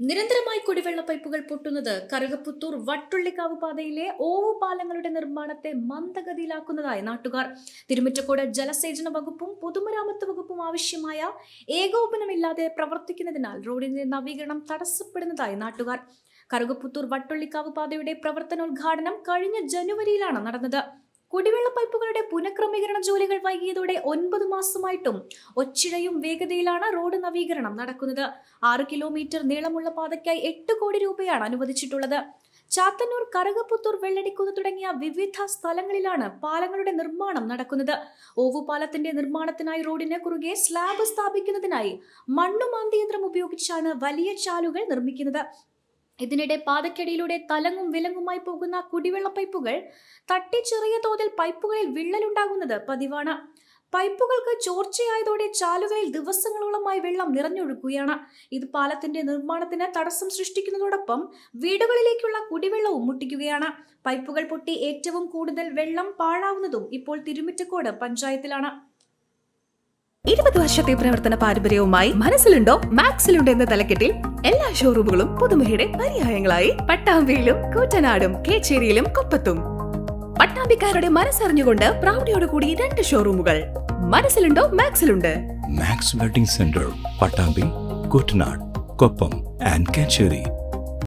നിരന്തരമായി കുടിവെള്ള പൈപ്പുകൾ പൊട്ടുന്നത് കറുകപ്പുത്തൂർ വട്ടുള്ളിക്കാവ് പാതയിലെ ഓവു പാലങ്ങളുടെ നിർമ്മാണത്തെ മന്ദഗതിയിലാക്കുന്നതായി നാട്ടുകാർ. തിരുമിറ്റക്കോട് ജലസേചന വകുപ്പും പൊതുമരാമത്ത് വകുപ്പും ആവശ്യമായ ഏകോപനമില്ലാതെ പ്രവർത്തിക്കുന്നതിനാൽ റോഡിന്റെ നവീകരണം തടസ്സപ്പെടുന്നതായി നാട്ടുകാർ. കറുകപ്പുത്തൂർ വട്ടുള്ളിക്കാവ് പാതയുടെ പ്രവർത്തനോദ്ഘാടനം കഴിഞ്ഞ ജനുവരിയിലാണ് നടന്നത്. കുടിവെള്ള പൈപ്പുകളുടെ പുനഃക്രമീകരണ ജോലികൾ വൈകിയതോടെ ഒൻപത് മാസമായിട്ടും ഒച്ചിഴയും വേഗതയിലാണ് റോഡ് നവീകരണം നടക്കുന്നത്. ആറ് കിലോമീറ്റർ നീളമുള്ള പാതയ്ക്കായി എട്ട് കോടി രൂപയാണ് അനുവദിച്ചിട്ടുള്ളത്. ചാത്തന്നൂർ കറുകപ്പുത്തൂർ വെള്ളടിക്കുന്ന് തുടങ്ങിയ വിവിധ സ്ഥലങ്ങളിലാണ് പാലങ്ങളുടെ നിർമ്മാണം നടക്കുന്നത്. ഓവുപാലത്തിന്റെ നിർമ്മാണത്തിനായി റോഡിന് കുറുകെ സ്ലാബ് സ്ഥാപിക്കുന്നതിനായി മണ്ണുമാന്തി യന്ത്രം ഉപയോഗിച്ചാണ് വലിയ ചാലുകൾ നിർമ്മിക്കുന്നത്. ഇതിനിടെ പാതയ്ക്കടിയിലൂടെ തലങ്ങും വിലങ്ങുമായി പോകുന്ന കുടിവെള്ള പൈപ്പുകൾ തട്ടി ചെറിയ തോതിൽ പൈപ്പുകളിൽ വിള്ളലുണ്ടാകുന്നത് പതിവാണ്. പൈപ്പുകൾക്ക് ചോർച്ചയായതോടെ ചാലുകളിൽ ദിവസങ്ങളോളമായി വെള്ളം നിറഞ്ഞൊഴുകുകയാണ് ഇത് പാലത്തിന്റെ നിർമ്മാണത്തിന് തടസ്സം സൃഷ്ടിക്കുന്നതോടൊപ്പം വീടുകളിലേക്കുള്ള കുടിവെള്ളവും മുട്ടിക്കുകയാണ്. പൈപ്പുകൾ പൊട്ടി ഏറ്റവും കൂടുതൽ വെള്ളം പാഴാവുന്നതും ഇപ്പോൾ തിരുമിറ്റക്കോട് പഞ്ചായത്തിലാണ്. ഇരുപത് വർഷത്തെ പ്രവർത്തന പാരമ്പര്യവുമായി മനസ്സിലുണ്ടോ? മാക്സിലുണ്ടോ എന്ന തലക്കെട്ടിൽ എല്ലാ ഷോറൂമുകളും പുതുമയുടെ പര്യായങ്ങളായി. പട്ടാമ്പിയിലും കൂറ്റനാടും കേച്ചേരിയിലും കൊപ്പത്തും. പട്ടാമ്പിക്കാരുടെ മനസ്സറിഞ്ഞുകൊണ്ട് പ്രൗഢിയോടുകൂടി രണ്ട് ഷോറൂമുകൾ മനസ്സിലുണ്ടോ മാക്സിലുണ്ട്? Max wedding centre Pattambi Koottanad Koppam and Kacheri.